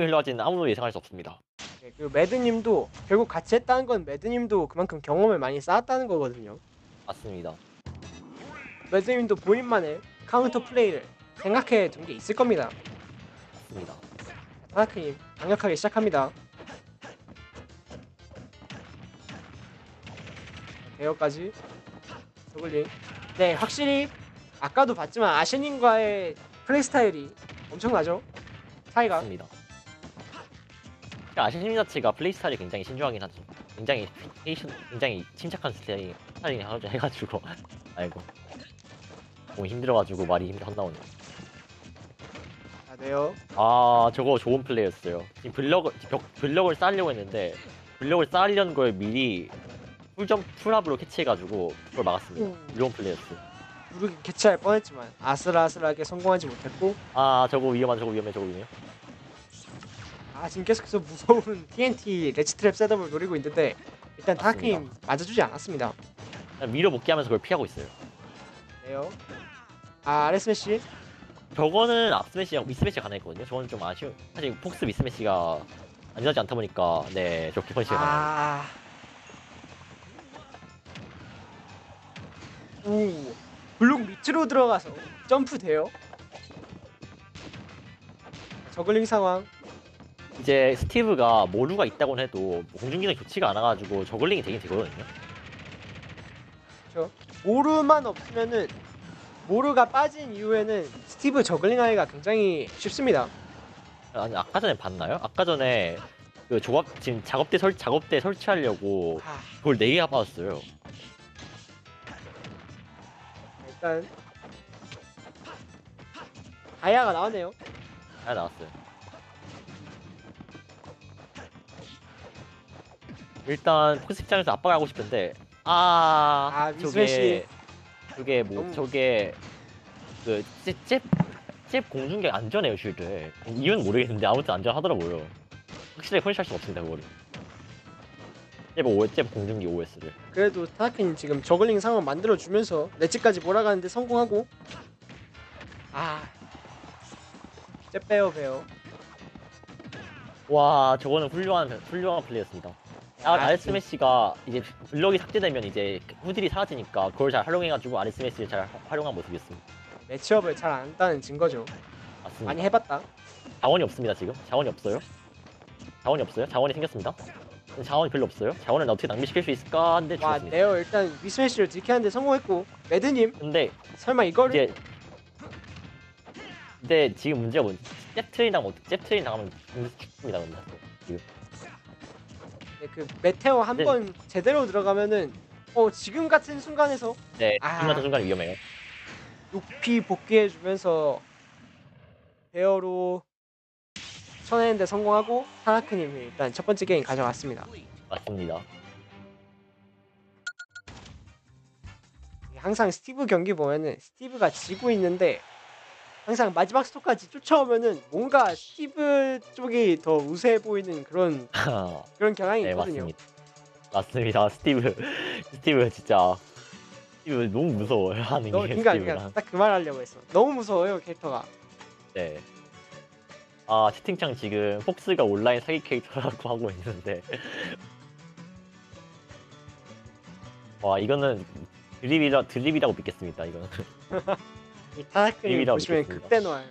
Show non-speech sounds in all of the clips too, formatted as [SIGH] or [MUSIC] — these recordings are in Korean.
흘러지는 아무도 예상할 수 없습니다. 네, 그 매드님도 결국 같이 했다는 건 매드님도 그만큼 경험을 많이 쌓았다는 거거든요. 맞습니다. 매드님도 본인만의 카운터 플레이를 생각해 둔 게 있을 겁니다. 맞습니다. 타나크님 강력하게 시작합니다. 대여까지 저글링. 네, 확실히 아까도 봤지만 아시님과의 플레이 스타일이 엄청나죠? 차이가. 맞습니다. 아시심 자체가 플레이 스타일이 굉장히 신중하긴 하죠. 굉장히 페이션, 굉장히 침착한 스타일이 스타일이 [LAUGHS] 해가지고 아이고 너무 힘들어가지고 말이 힘들 안 나오네. 자, 네요. 아 저거 좋은 플레이였어요. 지금 블럭을 벽, 블럭을 쌓으려고 했는데 블럭을 쌓으려는 걸 미리 풀점 풀압으로 캐치해가지고 그걸 막았습니다. 좋은 플레이였어 요. 누르기 개최할 뻔했지만 아슬아슬하게 성공하지 못했고 아 저거 위험한 저거 위험해 저거 위험해. 아 지금 계속해서 무서운 [LAUGHS] TNT 레치트랩 셋업을 노리고 있는데 일단 타나크님 맞아주지 않았습니다. 그냥 밀어먹기 하면서 그걸 피하고 있어요. 네요. 아 아레 스매시 저거는 앞스매시하고 미스매시가 가능했거든요. 저거는 좀 아쉬운. 사실 폭스 미스매시가 안전하지 않다 보니까 네 저렇게 펀치가 가능. 아. 오. 블록 밑으로 들어가서 점프 돼요. 저글링 상황. 이제 스티브가 모루가 있다고 해도 공중기능 좋지가 않아가지고 저글링이 되긴 되거든요. 모르만 없으면은 모르가 빠진 이후에는 스티브 저글링 하기가 굉장히 쉽습니다. 아니 아까 전에 봤나요? 아까 전에 그 조합 지금 작업대 설 작업대 설치하려고 아, 그걸 네 개가 받았어요. 일단 다이아가 나왔네요. 다 나왔어요. 일단 포스 입장에서 압박을 하고 싶은데 아, 아, 씨. 저게 뭐 너무- 저게 그잽잽 공중계 안전해요 쉴드 이유는 모르겠는데 아무튼 안전하더라고요. 확실히 컨시할 수가 없습니다 그거를. 잽 O 잽 공중기 OS를. 그래도 타나크님 지금 저글링 상황 만들어 주면서 렛츠까지 몰아가는데 성공하고 아, 쟤 빼요 빼요. 와 저거는 훌륭한 훌륭한 플레이였습니다. 아, 아, 아리스메시가 이제 블럭이 삭제되면 이제 후딜이 사라지니까 그걸 잘 활용해가지고 아리스메시를 잘 화- 활용한 모습이었습니다. 매치업을 잘안 한다는 증거죠. 맞습니다. 많이 해봤다. 자원이 없습니다 지금. 자원이 없어요. 자원이 없어요. 자원이 생겼습니다. 자원이 별로 없어요. 자원을 어떻게 낭비시킬 수 있을까 하는데 와 죽었습니다. 네오 일단 미스매시를 지키는데 성공했고 매드님 근데 설마 이거를 이제 근데 지금 문제가 뭔지 잽트레인 당하면 잽트레인 당하면 죽습니다 근데 지금 네, 그 메테오 한 네. 번 제대로 들어가면은 어 지금 같은 순간에서 네 아. 지금 같은 순간에 위험해요. 높이 복귀해주면서 베어로 쳐내는데 성공하고 타나크님이 일단 첫 번째 게임 가져갔습니다. 맞습니다. 항상 스티브 경기 보면은 스티브가 지고 있는데 항상 마지막 스토까지 쫓아오면은 뭔가 스티브 쪽이 더 우세해 보이는 그런 [LAUGHS] 그런 경향이 네 있거든요. 맞습니다. 맞습니다. 스티브 스티브 진짜 스티브 너무 무서워요 하는 너, 게 그러니까, 스티브랑. 그러니까 딱그 말 하려고 했어. 너무 무서워요 캐릭터가. 네. 아 채팅창 지금 폭스가 온라인 사기 캐릭터라고 하고 있는데 와 이거는 드립이라 드립이라고 믿겠습니다 이거는 [LAUGHS] 이 타나크님 재미라고 보시면 믿겠습니다. 그때 노알.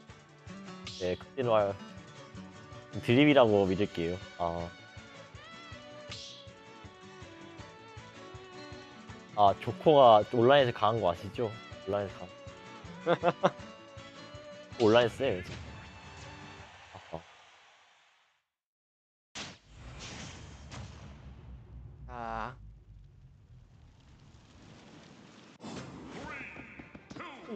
네말 드립이라고 믿을게요 아. 아 조코가 온라인에서 강한 거 아시죠? 온라인에서 강 [LAUGHS] 온라인 쎄요 지금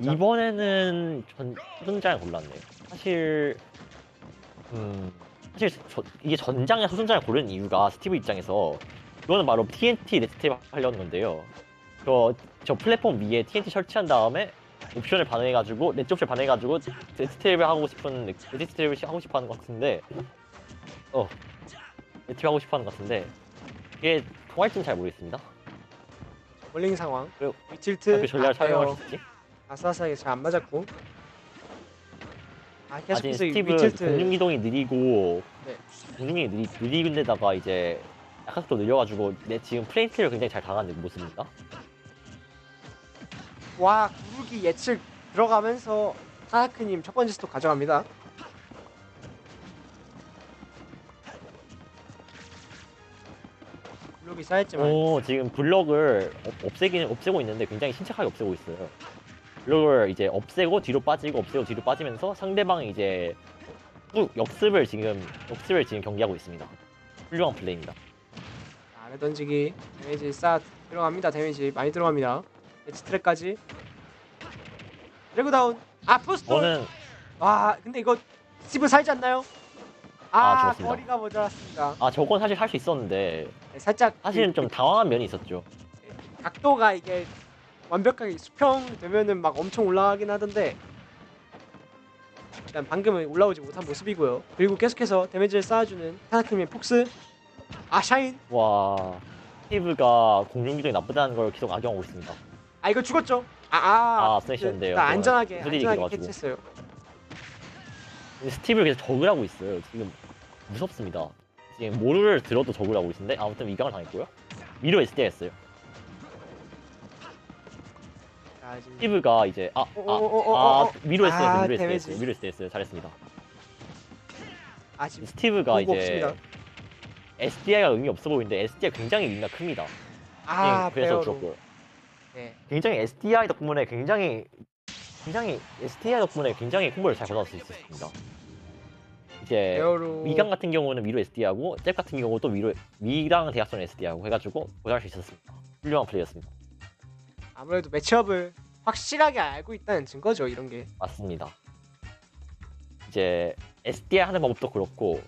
이번에는 전 소전장을 골랐네요. 사실 음 사실 저, 이게 전장에 소전장을 고른 이유가 스티브 입장에서 이거는 바로 TNT 네트탭 하려는 건데요. 저, 저 플랫폼 위에 TNT 설치한 다음에 옵션을 반영해가지고 넷 옵션 반영해가지고 네트탭을 하고 싶은 네트탭을 하고 싶어하는 것 같은데 어 네트탭 하고 싶어하는 것 같은데 이게 통할지는 잘 모르겠습니다. 볼링 상황. 그리고 위틸트. 그 전략을 아. 사용할 수 있지? 아슬아슬하게 잘안 맞았고. 아 아직 스티브 위틸트 공중 이동이 느리고 네. 공중이 느리 느리근데다가 이제 약학도 느려가지고 내 지금 플레이트를 굉장히 잘 당하는 모습입니다. 와 구르기 예측 들어가면서 타나크님 첫 번째 스톱 가져갑니다. 구르기 쌓였지만 오 지금 블럭을 없- 없애기는 없애고 있는데 굉장히 침착하게 없애고 있어요. 블럭을 이제 없애고 뒤로 빠지고 없애고 뒤로 빠지면서 상대방이 이제 쭉 역습을 지금 역습을 지금 경기하고 있습니다. 훌륭한 플레이입니다. 아래 던지기 데미지 싹 들어갑니다. 데미지 많이 들어갑니다. 엣지 트랙까지 드래그 다운 아 포스트 저는 와 근데 이거 스티브 살지 않나요? 아, 아, 죽었습니다. 거리가 모자랐습니다. 아 저건 사실 할 수 있었는데 네, 살짝 사실은 그- 좀 당황한 면이 있었죠. 각도가 이게 완벽하게 수평 되면은 막 엄청 올라가긴 하던데 일단 방금은 올라오지 못한 모습이고요. 그리고 계속해서 데미지를 쌓아주는 타나크님의 폭스 아 샤인 와 스티브가 공중 기동이 나쁘다는 걸 계속 악용하고 있습니다. 아 이거 죽었죠? 아아 아, 스매시였는데요. 나 안전하게 후딜이 안전하게 들어가지고. 캐치했어요. 스티브를 계속 적을 하고 있어요. 지금 무섭습니다. 지금 모르를 들어도 적을 하고 있는데 아무튼 위강을 당했고요. 위로 SD가 했어요. 스티브가 이제 아, 아, 어, 어, 어, 어, 아, 어. 위로 SD가 아, 했어요. 위로 데미지. 했어요. 위로 SD가 했어요. 잘했습니다. 아 스티브가 보고 이제 없습니다. SDI가 의미 없어 보이는데 SDI가 굉장히 의미가 큽니다. 아 예, 그래서. 죽었고요. 네. 굉장히 SDI 덕분에 굉장히 굉장히 SDI 덕분에 굉장히 콤보를 잘 받아올 수 있었습니다. 이제 페어로 위강 같은 경우는 위로 SD하고 잽 같은 경우 또 위로 위랑 대각선 SD하고 해가지고 고정할 수 있었습니다. 훌륭한 플레이였습니다. 아무래도 매치업을 확실하게 알고 있다는 증거죠 이런 게. 맞습니다. 이제 SDI 하는 방법도 그렇고